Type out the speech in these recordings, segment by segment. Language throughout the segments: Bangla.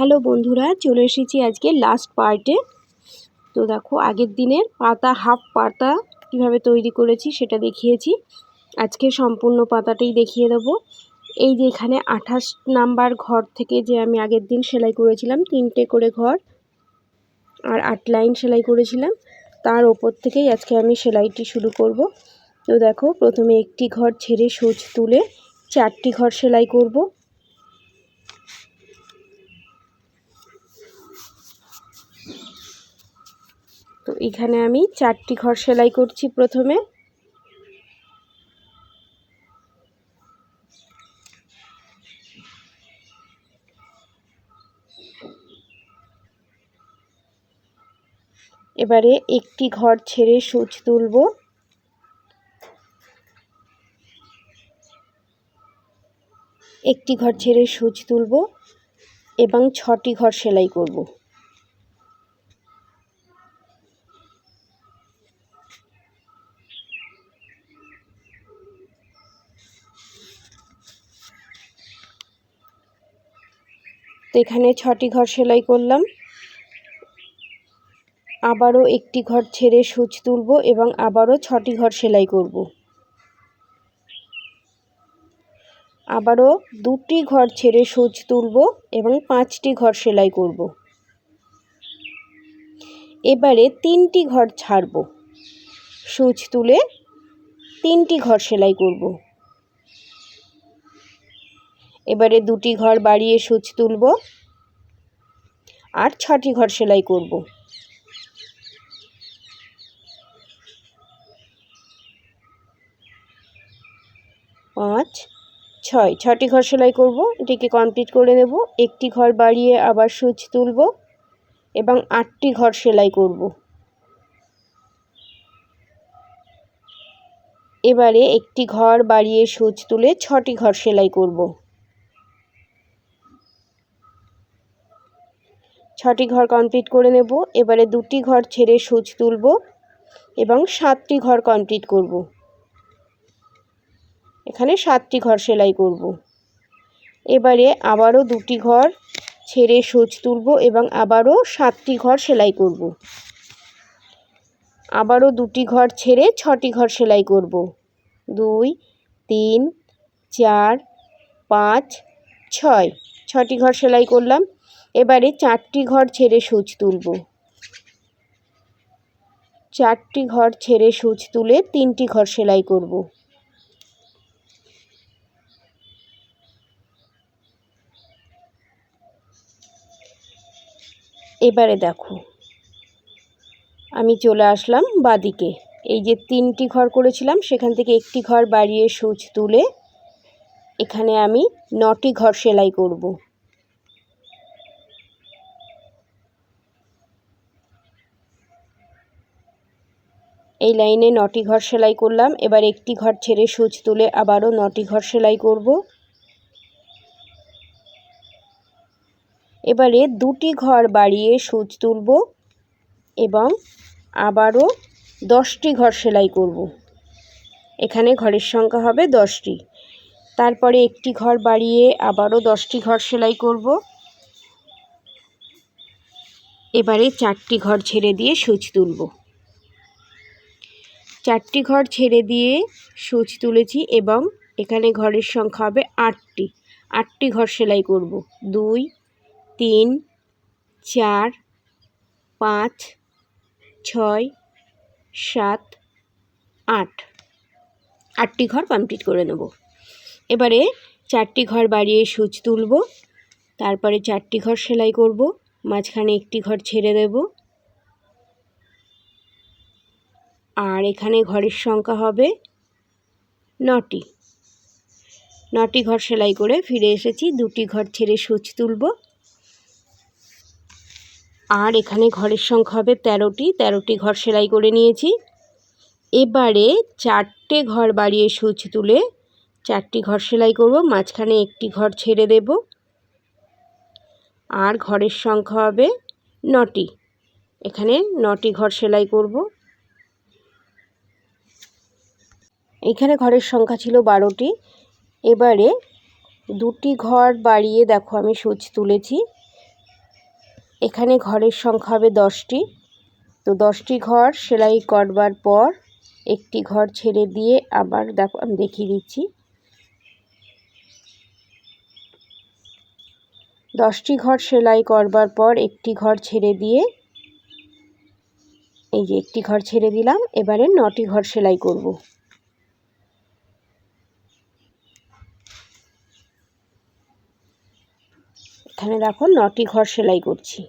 হ্যালো বন্ধুরা, চলে এসেছি আজকে লাস্ট পার্টে তো দেখো, আগের দিনের পাতা হাফ পাতা কীভাবে তৈরি করেছি সেটা দেখিয়েছি। আজকে সম্পূর্ণ পাতাটাই দেখিয়ে দেবো। এই যে এখানে আঠাশ নাম্বার ঘর থেকে যে আমি আগের দিন সেলাই করেছিলাম, তিনটে করে ঘর আর আট লাইন সেলাই করেছিলাম, তার ওপর থেকেই আজকে আমি সেলাইটি শুরু করব। তো দেখো, প্রথমে একটি ঘর ছেড়ে সুচ তুলে চারটি ঘর সেলাই করব। তো এখানে আমি চারটি ঘর সেলাই করছি প্রথমে। এবারে একটি ঘর ছেড়ে সুচ তুলব। একটি ঘর ছেড়ে সুচ তুলব এবং ছটি ঘর সেলাই করব। তো এখানে ছটি ঘর সেলাই করলাম। আবারও একটি ঘর ছেড়ে সুচ তুলব এবং আবারও ছটি ঘর সেলাই করব। আবারও দুটি ঘর ছেড়ে সুচ তুলব এবং পাঁচটি ঘর সেলাই করব। এবারে তিনটি ঘর ছাড়ব। সুচ তুলে তিনটি ঘর সেলাই করব। এবারে দুটি ঘর বাড়িয়ে সুচ তুলব আর ছটি ঘর সেলাই করব। পাঁচ, ছয়, ছটি ঘর সেলাই করব, এটিকে কমপ্লিট করে নেব। একটি ঘর বাড়িয়ে আবার সুচ তুলব এবং আটটি ঘর সেলাই করব। এবারে একটি ঘর বাড়িয়ে সুচ তুলে ছটি ঘর সেলাই করব। ছটি ঘর কমপ্লিট করে নেব। এবারে দুটি ঘর ছেড়ে সুচ তুলব এবং সাতটি ঘর কমপ্লিট করব। এখানে সাতটি ঘর সেলাই করব। এবারে আবারও দুটি ঘর ছেড়ে সুচ তুলব এবং আবারও সাতটি ঘর সেলাই করব। আবারও দুটি ঘর ছেড়ে ছটি ঘর সেলাই করব। দুই, তিন, চার, পাঁচ, ছয়। ছটি ঘর সেলাই করলাম। এবারে চারটি ঘর ছেড়ে সুচ তুলব। চারটি ঘর ছেড়ে সুচ তুলে তিনটি ঘর সেলাই করব। এবারে দেখো, আমি চলে আসলাম বাদিকে। এই যে তিনটি ঘর করেছিলাম, সেখান থেকে একটি ঘর বাড়িয়ে সুচ তুলে এখানে আমি নটি ঘর সেলাই করব। এই লাইনে নটি ঘর সেলাই করলাম। এবার একটি ঘর ছেড়ে সুচ তুলে আবারও নটি ঘর সেলাই করব। এবারে দুটি ঘর বাড়িয়ে সুচ তুলব এবং আবারও দশটি ঘর সেলাই করব। এখানে ঘরের সংখ্যা হবে দশটি। তারপরে একটি ঘর বাড়িয়ে আবারও দশটি ঘর সেলাই করব। এবারে চারটি ঘর ছেড়ে দিয়ে সুচ তুলব। চারটি ঘর ছেড়ে দিয়ে সুচ তুলেছি এবং এখানে ঘরের সংখ্যা হবে আটটি। আটটি ঘর সেলাই করব। দুই, তিন, চার, পাঁচ, ছয়, সাত, আট। আটটি ঘর কমপ্লিট করে নেব। এবারে চারটি ঘর বাড়িয়ে সুচ তুলব। তারপরে চারটি ঘর সেলাই করব। মাঝখানে একটি ঘর ছেড়ে দেব। আর এখানে ঘরের সংখ্যা হবে নটি। নটি ঘর সেলাই করে ফিরে এসেছি, দুটি ঘর ছেড়ে সুচ তুলব। আর এখানে ঘরের সংখ্যা হবে তেরোটি তেরোটি ঘর সেলাই করে নিয়েছি। এবারে চারটে ঘর বাড়িয়ে সুচ তুলে চারটি ঘর সেলাই করব, মাঝখানে একটি ঘর ছেড়ে দেব। আর ঘরের সংখ্যা হবে নটি। এখানে নটি ঘর সেলাই করব। এখানে ঘরের সংখ্যা ছিল বারোটি। এবারে দুটি ঘর বাড়িয়ে দেখো আমি সুচ তুলেছি। এখানে ঘরের সংখ্যা হবে দশটি। তো দশটি ঘর সেলাই করবার পর একটি ঘর ছেড়ে দিয়ে আবার দেখো আমি দেখিয়ে দিচ্ছি। দশটি ঘর সেলাই করবার পর একটি ঘর ছেড়ে দিয়ে এই যে একটি ঘর ছেড়ে দিলাম। এবারে নটি ঘর সেলাই করব। এখানে দেখো নটি ঘর সেলাই করছি।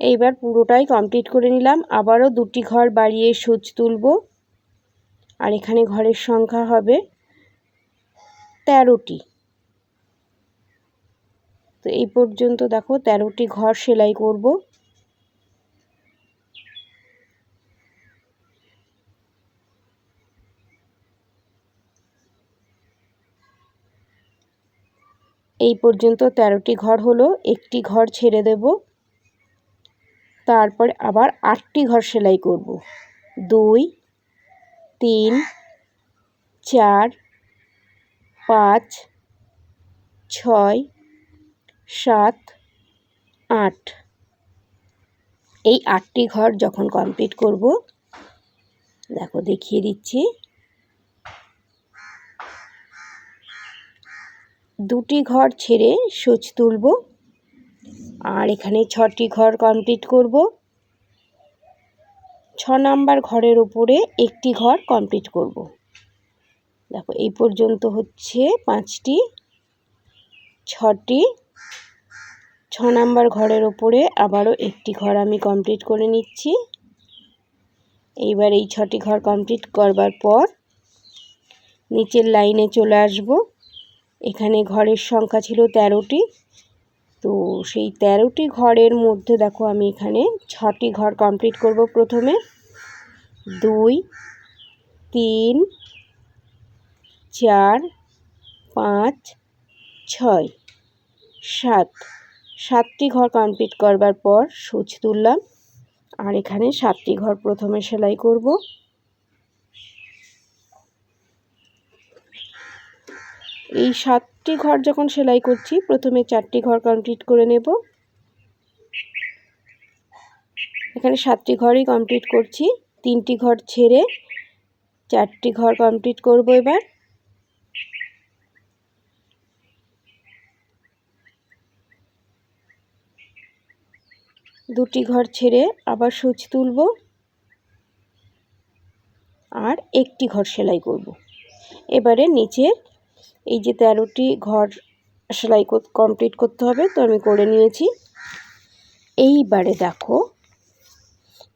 এইবার পুরোটাই কমপ্লিট করে নিলাম। আবারও দুটি ঘর বাড়িয়ে সুচ তুলব। আর এখানে ঘরের সংখ্যা হবে তেরোটি। তো এই পর্যন্ত দেখো তেরোটি ঘর সেলাই করব। এই পর্যন্ত তেরোটি ঘর হলো, একটি ঘর ছেড়ে দেব। তারপরে আবার আটটি ঘর সেলাই করব। দুই, তিন, চার, পাঁচ, ছয় সাত, আট। এই আটটি ঘর যখন কমপ্লিট করব, দেখো দেখিয়ে দিচ্ছি। দুটি ঘর ছেড়ে সুচ তুলব, আর এখানে ছটি ঘর কমপ্লিট করব। ছ নাম্বার ঘরের উপরে একটি ঘর কমপ্লিট করব। দেখো এই পর্যন্ত হচ্ছে পাঁচটি, ছটি ছ নাম্বার ঘরের ওপরে আবারও একটি ঘর আমি কমপ্লিট করে নিচ্ছি। এইবার এই ছটি ঘর কমপ্লিট করবার পর নিচের লাইনে চলে আসব। এখানে ঘরের সংখ্যা ছিল তেরোটি। তো সেই তেরোটি ঘরের মধ্যে দেখো আমি এখানে ছটি ঘর কমপ্লিট করব প্রথমে। দুই, তিন, চার, পাঁচ, ছয়। সাত। সাতটি ঘর কমপ্লিট করবার পর সুচ তুললাম। আর এখানে সাতটি ঘর প্রথমে সেলাই করব। এই সাতটি ঘর যখন সেলাই করছি, প্রথমে চারটি ঘর কমপ্লিট করে নেব। এখানে সাতটি ঘরই কমপ্লিট করছি। তিনটি ঘর ছেড়ে চারটি ঘর কমপ্লিট করব এবার। দুটি ঘর ছেড়ে আবার সুচ তুলব আর একটি ঘর সেলাই করব। এবারে নিচের এই যে তেরোটি ঘর সেলাই কমপ্লিট করতে হবে, তো আমি করে নিয়েছি। এইবারে দেখো,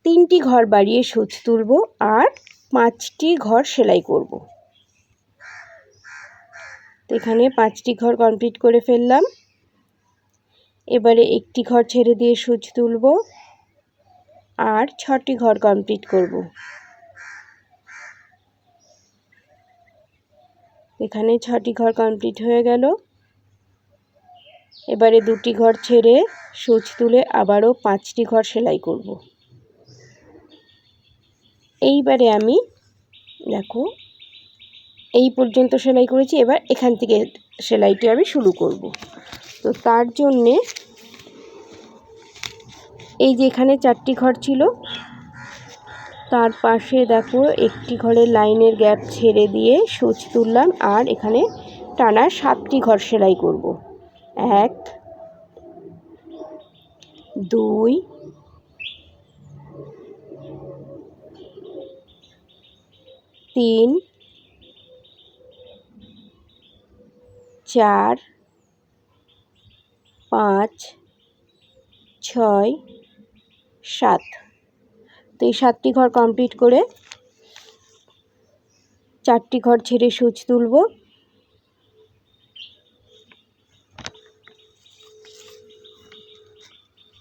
তিনটি ঘর বাড়িয়ে সুচ তুলব আর পাঁচটি ঘর সেলাই করব। এখানে পাঁচটি ঘর কমপ্লিট করে ফেললাম। এবারে একটি ঘর ছেড়ে দিয়ে সুচ তুলব আর ছটি ঘর কমপ্লিট করব। এখানে ছটি ঘর কমপ্লিট হয়ে গেল। এবারে দুটি ঘর ছেড়ে সুচ তুলে আবারও পাঁচটি ঘর সেলাই করব। এইবারে আমি, দেখো, এই পর্যন্ত সেলাই করেছি, এবার এখান থেকে সেলাইটি আমি শুরু করব। তো তার জন্যে এই যে এখানে চারটি ঘর ছিল, তার পাশে দেখো একটি ঘরের লাইনের গ্যাপ ছেড়ে দিয়ে সুচ তুললাম আর এখানে টানা সাতটি ঘর সেলাই করব। এক, দুই, তিন, চার পাঁচ, ছয়, সাত। তো এই সাতটি ঘর কমপ্লিট করে চারটি ঘর ছেড়ে সুচ তুলব।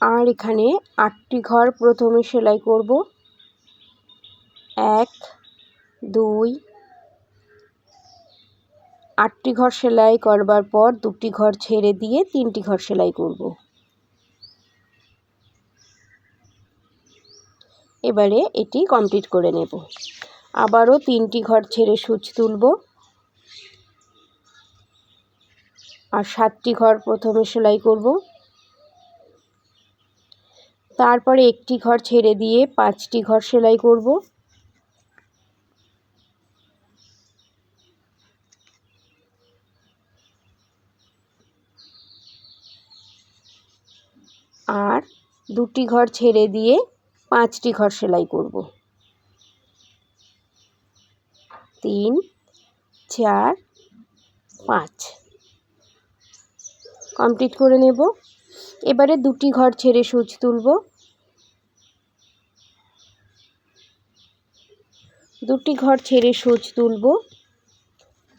আর এখানে আটটি ঘর প্রথমে সেলাই করব। এক, দুই আটটি ঘর সেলাই করবার পর দুটি ঘর ছেড়ে দিয়ে তিনটি ঘর সেলাই করব। এবারে এটি কমপ্লিট করে নেব। আবারও তিনটি ঘর ছেড়ে সুচ তুলব। আর সাতটি ঘর প্রথমে সেলাই করব। তারপরে একটি ঘর ছেড়ে দিয়ে পাঁচটি ঘর সেলাই করব। আর দুটি ঘর ছেড়ে দিয়ে পাঁচটি ঘর সেলাই করব। তিন, চার, পাঁচ। কমপ্লিট করে নেব। এবারে দুটি ঘর ছেড়ে সুচ তুলব। দুটি ঘর ছেড়ে সুচ তুলব।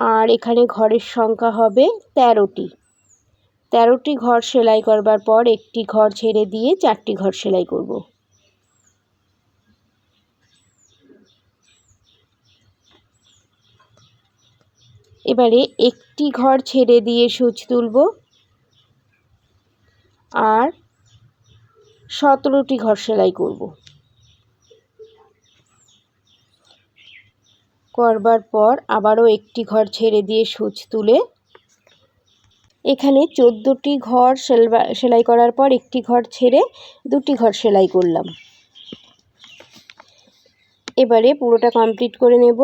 আর এখানে ঘরের সংখ্যা হবে তেরোটি। তেরোটি ঘর সেলাই করবার পর একটি ঘর ছেড়ে দিয়ে চারটি ঘর সেলাই করব। এবারে একটি ঘর ছেড়ে দিয়ে সুচ তুলব আর সতেরোটি ঘর সেলাই করব। করবার পর আবারও একটি ঘর ছেড়ে দিয়ে সুচ তুলে এখানে চোদ্দোটি ঘর সেলবা, সেলাই করার পর একটি ঘর ছেড়ে দুটি ঘর সেলাই করলাম। এবারে পুরোটা কমপ্লিট করে নেব।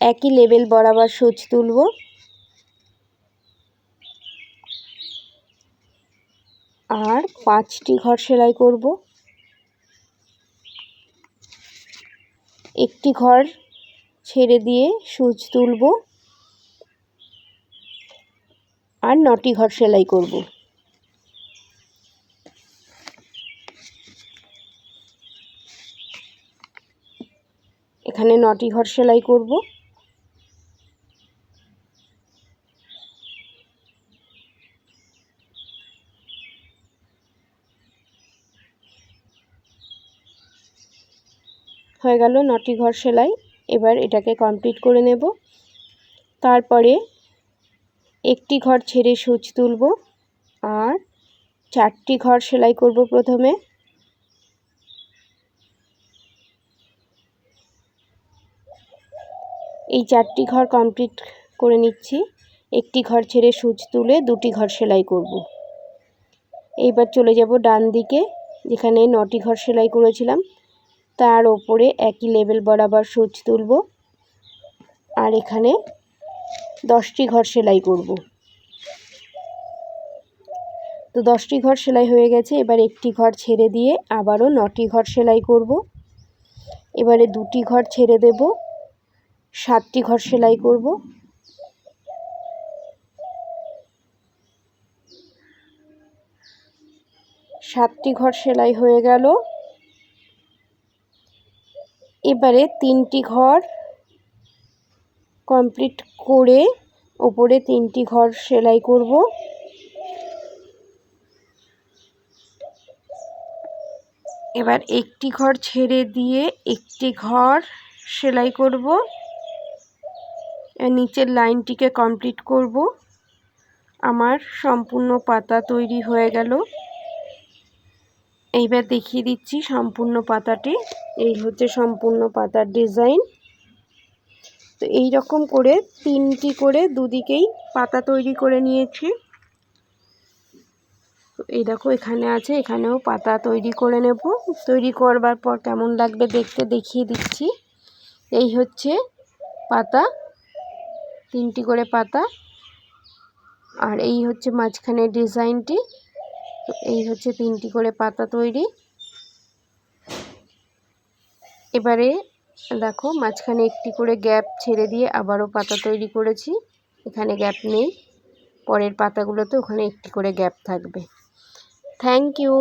একই লেভেল বরাবর সুচ তুলব। আর পাঁচটি ঘর সেলাই করব। একটি ঘর ছেড়ে দিয়ে সুচ তুলব আর নটি ঘর সেলাই করব। এখানে নটি ঘর সেলাই করব। হয়ে গেল নটি ঘর সেলাই। এবার এটাকে কমপ্লিট করে নেব। তারপরে একটি ঘর ছেড়ে সুচ তুলব আর চারটি ঘর সেলাই করব প্রথমে। এই চারটি ঘর কমপ্লিট করে নিচ্ছি। একটি ঘর ছেড়ে সুচ তুলে দুটি ঘর সেলাই করব। এইবার চলে যাব ডান দিকে, যেখানে নটি ঘর সেলাই করেছিলাম। তার ওপরে একই লেভেল বরাবর সুচ তুলব। আর এখানে দশটি ঘর সেলাই করব। তো দশটি ঘর সেলাই হয়ে গেছে। এবার একটি ঘর ছেড়ে দিয়ে আবারও নটি ঘর সেলাই করব। এবারে দুটি ঘর ছেড়ে দেব। সাতটি ঘর সেলাই করব। সাতটি ঘর সেলাই হয়ে গেল। এবারে তিনটি ঘর কমপ্লিট করে ওপরে তিনটি ঘর সেলাই করব। এবার একটি ঘর ছেড়ে দিয়ে একটি ঘর সেলাই করব। নিচের লাইনটিকে কমপ্লিট করব। আমার সম্পূর্ণ পাতা তৈরি হয়ে গেল। এইবার দেখিয়ে দিচ্ছি সম্পূর্ণ পাতাটি। এই হচ্ছে সম্পূর্ণ পাতার ডিজাইন। তো এই রকম করে তিনটি করে দুদিকেই পাতা তৈরি করে নিয়েছি। তো এই দেখো, এখানে আছে, এখানেও পাতা তৈরি করে নেব। তৈরি করবার পর কেমন লাগবে দেখতে দেখিয়ে দিচ্ছি। এই হচ্ছে পাতা, তিনটি করে পাতা। আর এই হচ্ছে মাঝখানের ডিজাইনটি। এই হচ্ছে তিনটি করে পাতা তৈরি। এবারে দেখো মাঝখানে একটি করে গ্যাপ ছেড়ে দিয়ে আবারও পাতা তৈরি করেছি। এখানে গ্যাপ নেই। পরের পাতাগুলোতে ওখানে একটি করে গ্যাপ থাকবে। Thank you.